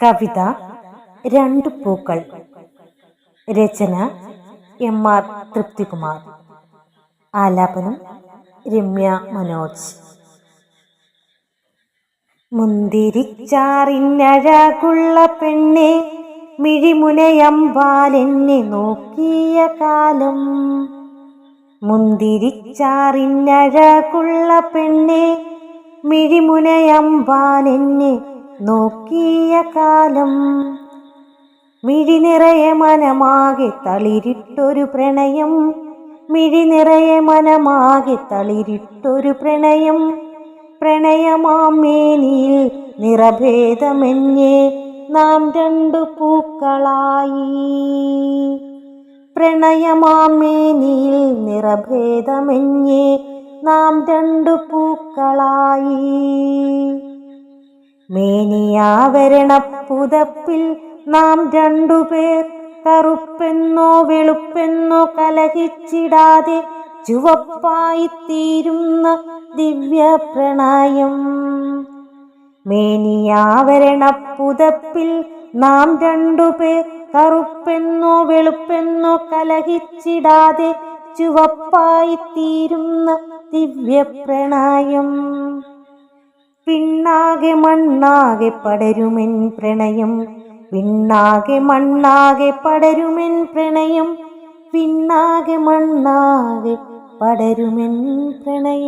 കവിത രണ്ട് പൂക്കൾ. രചന എം ആർ തൃപ്തികുമാർ. ആലാപനം രമ്യ മനോജ്. മുന്തിരിച്ചാറിനഴകുള്ള പെണ്ണെ മിഴിമുനയമ്പാലെന്നെ നോക്കിയ കാലം. മുന്തിരിച്ചാറിനഴകുള്ള പെണ്ണെ മിഴിമുനയമ്പാലെന്നെ നോക്കിയ കാലം. മിഴി നിറയെ മനമാകെ തളിരിട്ടൊരു പ്രണയം. മിഴി നിറയെ മനമാകെ തളിരിട്ടൊരു പ്രണയം. പ്രണയമാമേനിയിൽ നിറഭേദമെന്നേ നാം രണ്ടു പൂക്കളായി. പ്രണയമാമേനിയിൽ നിറഭേദമെന്നേ നാം രണ്ടു പൂക്കളായി. മേനിയാവരണപ്പുതപ്പിൽ നാം രണ്ടുപേർ കറുപ്പെന്നോ വെളുപ്പെന്നോ കലഹിച്ചിടാതെ ചുവപ്പായിത്തീരുന്ന ദിവ്യ പ്രണയം മേനിയാവരണപ്പുതപ്പിൽ നാം രണ്ടുപേർ കറുപ്പെന്നോ വെളുപ്പെന്നോ കലഹിച്ചിടാതെ ചുവപ്പായിത്തീരുന്ന ദിവ്യ പ്രണയം പിണ്ണാകെ മണ്ണാകെ പടരുമെൻ പ്രണയം. പിണ്ണാകെ മണ്ണാകെ പടരുമെൻ പ്രണയം. പിണ്ണാകെ മണ്ണാകെ പടരുമെൻ പ്രണയം.